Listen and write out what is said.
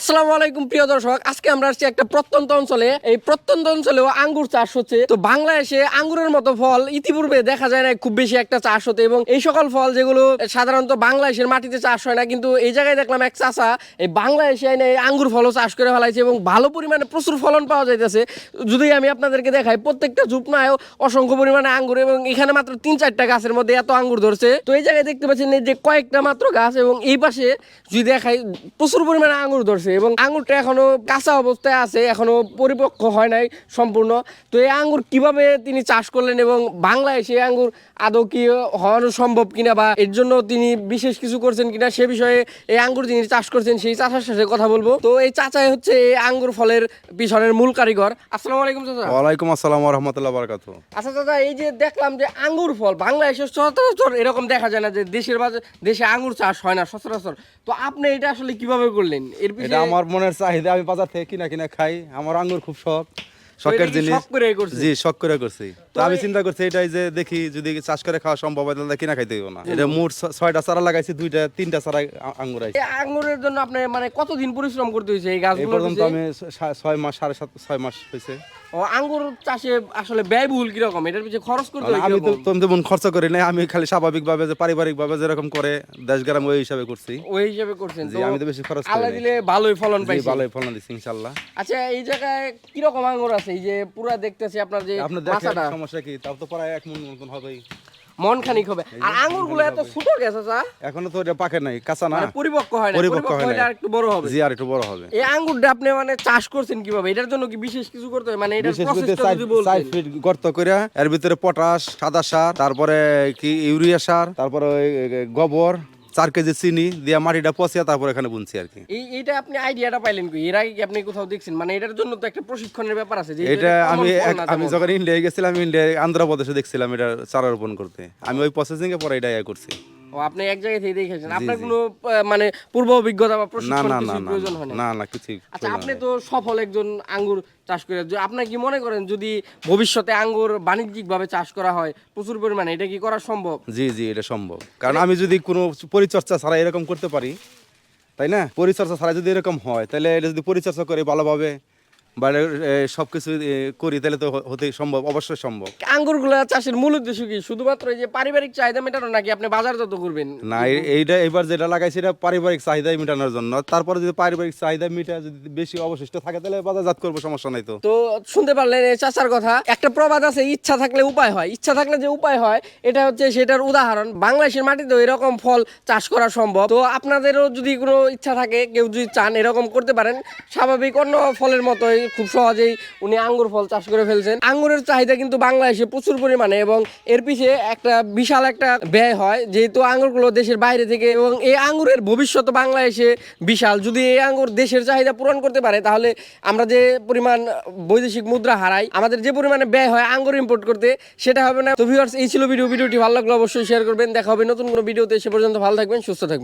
আসসালামু আলাইকুম, প্রিয় দর্শক। আজকে আমরা আসছি একটা প্রত্যন্ত অঞ্চলে। এই প্রত্যন্ত অঞ্চলেও আঙ্গুর চাষ হচ্ছে। তো বাংলাদেশে আঙ্গুরের মতো ফল ইতিপূর্বে দেখা যায় না খুব বেশি একটা চাষ হতে। এবং এই সকল ফল যেগুলো সাধারণত বাংলাদেশের মাটিতে চাষ হয় না, কিন্তু এই জায়গায় দেখলাম এক চাষা এই বাংলাদেশে এনে এই আঙ্গুর ফলও চাষ করে ফেলাইছে এবং ভালো পরিমাণে প্রচুর ফলন পাওয়া যাইতেছে। যদি আমি আপনাদেরকে দেখাই, প্রত্যেকটা ঝুপনায় অসংখ্য পরিমাণে আঙ্গুর এবং এখানে মাত্র তিন চারটা গাছের মধ্যে এত আঙ্গুর ধরছে। তো এই জায়গায় দেখতে পাচ্ছেন যে কয়েকটা মাত্র গাছ এবং এই পাশে যদি দেখাই, প্রচুর পরিমাণে আঙ্গুর ধরছে। এবং আঙ্গুরটা এখনও কাঁচা অবস্থায় আছে এখনও পরিপক্ক হয় নাই সম্পূর্ণ। তো এই আঙ্গুর কীভাবে তিনি চাষ করলেন এবং বাংলাদেশে এই আঙ্গুর আদৌ কি হওয়ানো সম্ভব কিনা বা এর জন্য তিনি বিশেষ কিছু করছেন কিনা সে বিষয়ে এই আঙ্গুর যিনি চাষ করছেন সেই চাষার সাথে কথা বলব। তো এই চাচাই হচ্ছে এই আঙ্গুর ফলের পিছনের মূল কারিগর। আসসালামু আলাইকুম চাচা। ওয়ালাইকুম আসসালাম রহমতুল্লাহ বারকাত আচ্ছা দাদা এই যে দেখলাম যে আঙ্গুর ফল বাংলাদেশে সচরাচর এরকম দেখা যায় না যে দেশের বাজার দেশে আঙ্গুর চাষ হয় না সচরাচর। তো আপনি এটা আসলে কীভাবে করলেন? এর এটা আমার মনের চাহিদা আমি বাজার থেকে কিনা কিনা খাই। আমার আঙ্গুর খুব শখ। শখের জিনিস? জি শখ করে করছি। তো আমি চিন্তা করছি এটাই যে দেখি যদি চাষ করে খাওয়া সম্ভব হয় তাহলে কিনা খাইতে না। এটা মোট ছয়টা চারা লাগাইছি দুইটা তিনটা চারা আঙ্গুর এই আঙ্গুরের জন্য আপনি মানে কতদিন পরিশ্রম করতে হয়েছে এই গাছগুলো পর্যন্ত আমি ছয় মাস সাড়ে সাত ছয় মাস হয়েছে। ও আঙ্গুর চাষে আসলে ব্যয়বহুল কীরকম? এটার পিছনে খরচ করতে আমি তো? তুমি খরচ করি নাই আমি খালি স্বাভাবিক ভাবে যে পারিবারিক ভাবে যেরকম করে দেশ গ্রাম ওই হিসাবে করছি। ওই হিসাবে করছেন। জি আমি তো বেশি খরচ করি আল্লাহ দিলে ভালোই ফলন পাইছে। ভালোই ফলন দিচ্ছি ইনশাল্লাহ। আচ্ছা এই জায়গায় কীরকম আঙ্গুর আছে? এই যে পুরা দেখতেছি আপনার যে সমস্যা কি? তাও তো প্রায় এক মন মতন হবেই। মন খানিক হবে। আর আঙ্গুরগুলো এত ছোট গেছে চা এখনও তো এটা পাকে নাই কাঁচা না। মানে পরিপক্ক হয় না পরিপক্ক হয়। আর একটু বড় হবে। জি আর একটু বড় হবে। এই আঙ্গুরটা আপনি মানে চাষ করছেন কীভাবে? এটার জন্য কি বিশেষ কিছু করতে হয় মানে করে প্রসেসটা যদি ফিট গর্ত করে এর ভিতরে পটাশ সাদা সার তারপরে কি ইউরিয়া সার তারপরে গোবর চার কেজি চিনি দিয়ে মাটিটা পচিয়ে তারপর এখানে বুনছি আর কি। এই এইটা আপনি আইডিয়াটা পাইলেন কি এর আগে কি আপনি কোথাও দেখছেন? মানে এটার জন্য তো একটা প্রশিক্ষণের ব্যাপার আছে যে এটা আমি আমি যখন ইন্ডিয়ায় গেছিলাম ইন্ডিয়ায় আন্ধ্রপ্রদেশে দেখছিলাম এটা চারা রোপণ করতে। আমি ওই প্রসেসিং এ পরে এটা ইয়ে করছি। ও আপনি এক জায়গা থেকে দেখেছেন আপনার কোনো মানে পূর্ব অভিজ্ঞতা বা প্রশিক্ষণ না প্রয়োজন হয় না না কিছু আচ্ছা আপনি তো সফল একজন আঙ্গুর চাষ করে আপনি কি মনে করেন যদি ভবিষ্যতে আঙ্গুর বাণিজ্যিকভাবে চাষ করা হয় প্রচুর পরিমাণে এটা কি করা সম্ভব? জি জি এটা সম্ভব। কারণ আমি যদি কোনো পরিচর্যা ছাড়া এরকম করতে পারি তাই না? পরিচর্যা ছাড়া যদি এরকম হয় তাহলে এটা যদি পরিচর্যা করে ভালোভাবে বা সব কিছু করি তাহলে তো হতে সম্ভব অবশ্যই সম্ভব। আঙ্গুরগুলা চাষের মূল উদ্দেশ্য কি? শুধুমাত্র এই যে পারিবারিক চাহিদা মেটানো নাকি আপনি বাজারজাত করবেন? না এইটা এবার যেটা লাগাইছি এটা পারিবারিক চাহিদা মেটানোর জন্য। তারপরে যদি পারিবারিক চাহিদা মিটা যদি বেশি অবশিষ্ট থাকে তাহলে বাজারজাত করব সমস্যা নাই তো। তো শুনতে পারলেন এই চাচার কথা একটা প্রবাদ আছে ইচ্ছা থাকলে উপায় হয়। ইচ্ছা থাকলে যে উপায় হয় এটা হচ্ছে সেটার উদাহরণ। বাংলাদেশের মাটিতেও এরকম ফল চাষ করা সম্ভব। তো আপনাদেরও যদি কোনো ইচ্ছা থাকে কেউ যদি চান এরকম করতে পারেন স্বাভাবিক অন্য ফলের মতোই খুব সহজেই উনি আঙ্গুর ফল চাষ করে ফেলছেন। আঙ্গুরের চাহিদা কিন্তু বাংলাদেশে প্রচুর পরিমাণে এবং এর পিছে একটা বিশাল একটা ব্যয় হয়, যেহেতু আঙ্গুরগুলো দেশের বাইরে থেকে এবং এই আঙ্গুরের ভবিষ্যৎ বাংলাদেশে বিশাল। যদি এই আঙ্গুর দেশের চাহিদা পূরণ করতে পারে, তাহলে আমরা যে পরিমাণ বৈদেশিক মুদ্রা হারাই, আমাদের যে পরিমাণে ব্যয় হয় আঙ্গুর ইম্পোর্ট করতে, সেটা হবে না। তো ভিউয়ার্স এই ছিল ভিডিও। ভিডিওটি ভালো লাগল অবশ্যই শেয়ার করবেন। দেখা হবে নতুন কোনো ভিডিওতে। সে পর্যন্ত ভালো থাকবেন, সুস্থ থাকবেন।